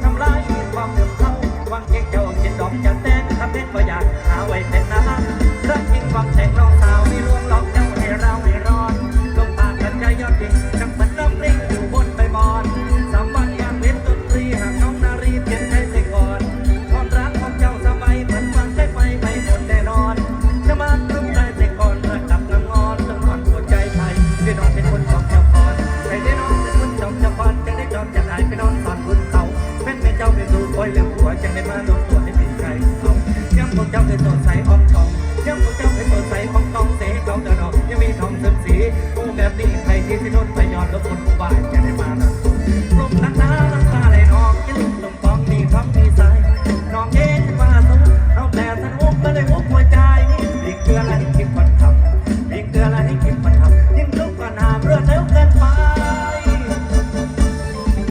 ngắm lá เจ้าเป็นสดใสของตองเจ้าพวกเจ้าเป็นสดใสของตองเสียของเดอดอกยังมีทองเสริมสีผู้แบบนี้ใครที่ที่ทนไปย้อนลบคนผู้บ้านจะได้มาดัลมนักหนาน้ำตาไหลนองยิ่งลมปองมีท้องมีสาน้องเย็นมาสู้เอาแต่สนุกก็เลยหัวใจ